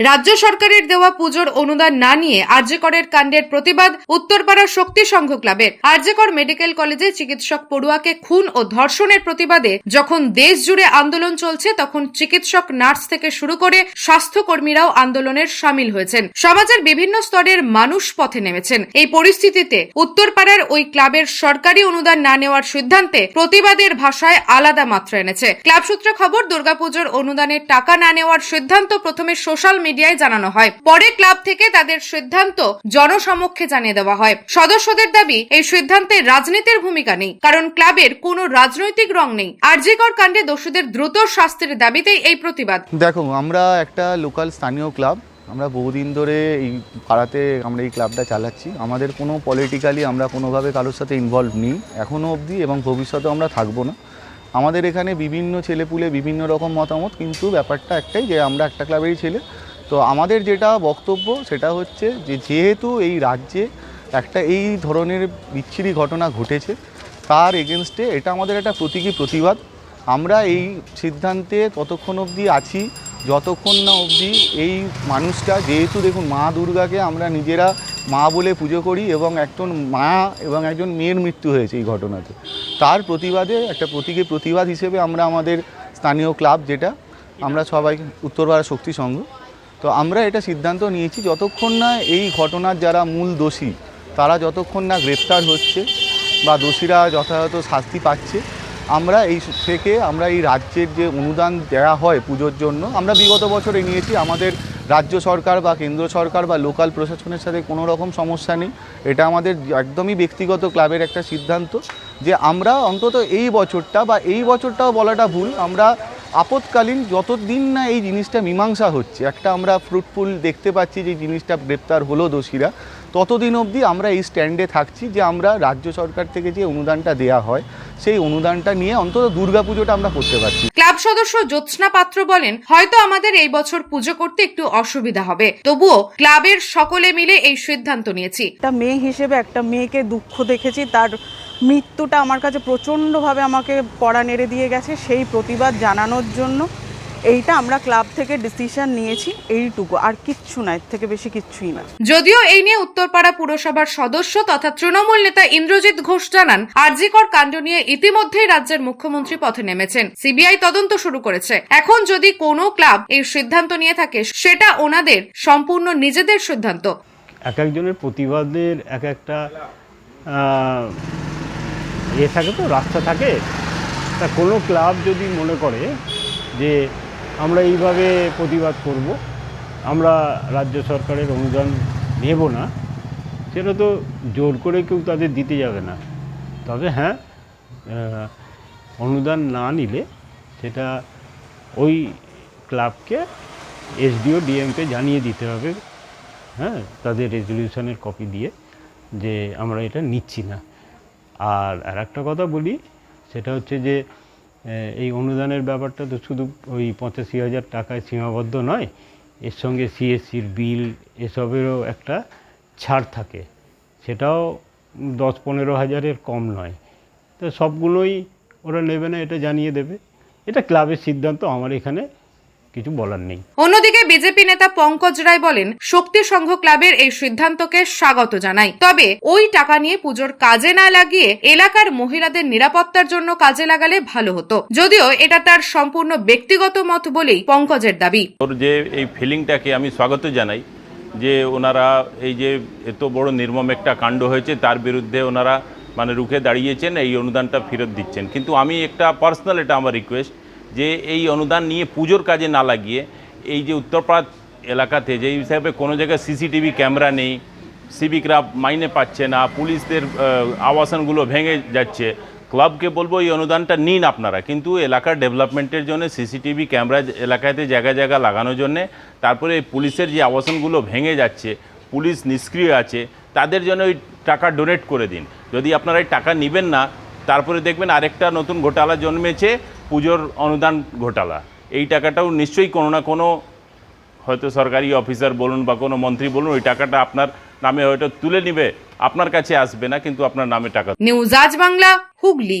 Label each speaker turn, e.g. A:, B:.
A: রাজ্য সরকারের দেওয়া পুজোর অনুদান না নিয়ে আরজেকরের কাণ্ডের প্রতিবাদ উত্তরপাড়া শক্তি সংঘ ক্লাবের আরজেকর মেডিকেল কলেজে চিকিৎসক পড়ুয়াকে খুন ও ধর্ষণের প্রতিবাদে যখন দেশ জুড়ে আন্দোলন চলছে, তখন চিকিৎসক, নার্স থেকে শুরু করে স্বাস্থ্যকর্মীরাও আন্দোলনের সামিল হয়েছেন। সমাজের বিভিন্ন স্তরের মানুষ পথে নেমেছেন। এই পরিস্থিতিতে উত্তরপাড়ার ওই ক্লাবের সরকারি অনুদান না নেওয়ার সিদ্ধান্তে প্রতিবাদের ভাষায় আলাদা মাত্রা এনেছে। ক্লাব সূত্রে খবর, দুর্গাপুজোর অনুদানের টাকা না নেওয়ার সিদ্ধান্ত প্রথমে সোশ্যাল মিডিয়ায় জানানো হয়। পরে ক্লাব থেকে তাদের সিদ্ধান্ত জনসমক্ষে জানিয়ে দেওয়া হয়। সদস্যদের দাবি, এই সিদ্ধান্তে রাজনীতির ভূমিকা নেই, কারণ ক্লাবের কোনো রাজনৈতিক রং নেই। আরজিকর কাণ্ডে দোষীদের দ্রুত শাস্তির দাবিতেই এই প্রতিবাদ।
B: দেখো, আমরা একটা লোকাল স্থানীয় ক্লাব। আমরা বহুদিন ধরে এই পাড়াতে আমরা এই ক্লাবটা চালাচ্ছি। আমাদের কোনো পলিটিক্যালি আমরা কোনোভাবে কারোর সাথে ইনভলভ নেই। এখনও অবধি এবং ভবিষ্যতেও আমরা থাকব না। আমাদের এখানে বিভিন্ন ছেলেপুলে বিভিন্ন রকম মতামত, কিন্তু ব্যাপারটা একটাই যে আমরা একটা ক্লাবেরই ছেলে। তো আমাদের যেটা বক্তব্য সেটা হচ্ছে যে যেহেতু এই রাজ্যে একটা এই ধরনের বিচ্ছিরি ঘটনা ঘটেছে, তার এগেনস্টে এটা আমাদের একটা প্রতীকী প্রতিবাদ। আমরা এই সিদ্ধান্তে ততক্ষণ অবধি আছি, যতক্ষণ না অবধি এই মানুষটা, যেহেতু দেখুন মা দুর্গাকে আমরা নিজেরা মা বলে পুজো করি এবং একজন মা এবং একজন মেয়ের মৃত্যু হয়েছে এই ঘটনাতে, তার প্রতিবাদে একটা প্রতীকী প্রতিবাদ হিসেবে আমরা আমাদের স্থানীয় ক্লাব যেটা, আমরা সবাই উত্তরপাড়া শক্তি সংঘ তো আমরা এটা সিদ্ধান্ত নিয়েছি যতক্ষণ না এই ঘটনার যারা মূল দোষী, তারা যতক্ষণ না গ্রেপ্তার হচ্ছে বা দোষীরা যথাযথ শাস্তি পাচ্ছে, আমরা এই থেকে আমরা এই রাজ্যের যে অনুদান দেওয়া হয় পুজোর জন্য, আমরা বিগত বছরে নিয়েছি আমাদের রাজ্য সরকার বা কেন্দ্র সরকার বা লোকাল প্রশাসনের সাথে কোনো রকম সমস্যা নেই। এটা আমাদের একদমই ব্যক্তিগত ক্লাবের একটা সিদ্ধান্ত যে আমরা অন্তত এই বছরটা বা এই বছরটাও বলাটা ভুল। আমরা আপৎকালীন যতদিন না এই জিনিসটা মীমাংসা হচ্ছে একটা আমরা ফ্রুটফুল দেখতে পাচ্ছি যে জিনিসটা গ্রেপ্তার হলো দোষীরা ততদিন অবধি আমরা এই স্ট্যান্ডে থাকছি যে আমরা রাজ্য সরকার থেকে যে অনুদানটা দেয়া হয় সেই অনুদানটা নিয়ে অন্তত দুর্গাপুজোটা আমরা করতে পারছি।
A: ক্লাব সদস্য জ্যোৎস্না পাত্র বলেন হয়তো আমাদের এই বছর পুজো করতে একটু অসুবিধা হবে। তবুও ক্লাবের সকলে মিলে এই সিদ্ধান্ত নিয়েছি।
C: একটা মেয়ে হিসেবে একটা মেয়েকে দুঃখ দেখেছি তার মৃত্যুটা আমার কাছে প্রচণ্ডভাবে আমাকে পড়া নেড়ে দিয়ে গেছে সেই প্রতিবাদ জানানোর জন্য। এইটা আমরা ক্লাব থেকে ডিসিশন নিয়েছি এইটুকু আর কিচ্ছু না এর থেকে বেশি কিচ্ছুই না।
A: যদিও এই নিয়ে উত্তরপাড়া পুরসভার সদস্য তথা তৃণমূল নেতা ইন্দ্রজিৎ ঘোষ জানান আরজিকর কাণ্ড নিয়ে ইতিমধ্যেই রাজ্যের মুখ্যমন্ত্রী পথে নেমেছেন। সিবিআই তদন্ত শুরু করেছে। এখন যদি কোনো ক্লাব এই সিদ্ধান্ত নিয়ে থাকে সেটা ওনাদের সম্পূর্ণ নিজেদের সিদ্ধান্ত।
D: এক একজনের প্রতিবাদের এক একটা এ থাকে তো, রাস্তা থাকে। তা কোনো ক্লাব যদি মনে করে যে আমরা এইভাবে প্রতিবাদ করব, আমরা রাজ্য সরকারের অনুদান নেব না, সেটা তো জোর করে কেউ তাদের দিতে যাবে না। তবে হ্যাঁ অনুদান না নিলে সেটা ওই ক্লাবকে এসডিও, ডিএমকে জানিয়ে দিতে হবে হ্যাঁ তাদের রেজলিউশনের কপি দিয়ে যে আমরা এটা নিচ্ছি না। আর আর একটা কথা বলি, সেটা হচ্ছে যে এই অনুদানের ব্যাপারটা তো শুধু ওই পঁচাশি হাজার টাকায় সীমাবদ্ধ নয়, এর সঙ্গে সিএসসির বিল এসবেরও একটা ছাড় থাকে। সেটাও দশ পনেরো হাজারের কম নয়। তো সবগুলোই ওরা নেবে না, এটা জানিয়ে দেবে। এটা ক্লাবের সিদ্ধান্ত, আমার এখানে কিছু বলার নেই।
A: অন্যদিকে বিজেপি নেতা পঙ্কজ রায় বলেন শক্তি সংঘ ক্লাবের এই সিদ্ধান্তকে স্বাগত জানাই। তবে ওই টাকা নিয়ে পুজোর কাজে না লাগিয়ে এলাকার মহিলাদের নিরাপত্তার জন্য কাজে লাগালে ভালো হতো। যদিও এটা তার সম্পূর্ণ ব্যক্তিগত মত বলেই পঙ্কজের দাবি।
E: ওর যে এই ফিলিংটাকে আমি স্বাগত জানাই যে ওনারা এই যে এত বড় নির্মম একটা কাণ্ড হয়েছে তার বিরুদ্ধে ওনারা মানে রুখে দাঁড়িয়েছেন এই অনুদানটা ফেরত দিচ্ছেন। কিন্তু আমি একটা পার্সোনাল এটা আমার রিকোয়েস্ট যে এই অনুদান নিয়ে পুজোর কাজে না লাগিয়ে এই যে উত্তরপাড়া এলাকাতে যে হিসাবে কোনো জায়গায় সিসিটিভি ক্যামেরা নেই, সিভিকরা মাইনে পাচ্ছে না, পুলিশদের আবাসনগুলো ভেঙে যাচ্ছে, ক্লাবকে বলব এই অনুদানটা নিন আপনারা। কিন্তু এলাকার ডেভেলপমেন্টের জন্য সিসিটিভি ক্যামেরা এলাকাতে জায়গা জায়গা লাগানোর জন্যে, তারপরে পুলিশের যে আবাসনগুলো ভেঙে যাচ্ছে, পুলিশ নিষ্ক্রিয় আছে, তাদের জন্য ওই টাকা ডোনেট করে দিন। যদি আপনারা এই টাকা নেবেন না, তারপরে দেখবেন আরেকটা নতুন ঘোটালা জন্মেছে পুজোর অনুদান ঘোটালা। এই টাকাটাও নিশ্চয়ই কোনো না কোনো হয়তো সরকারি অফিসার বলুন বা কোনো মন্ত্রী বলুন, ওই টাকাটা আপনার নামে হয়তো তুলে নিবে, আপনার কাছে আসবে না, কিন্তু আপনার নামে টাকা
A: নিউজ আজ বাংলা, হুগলি।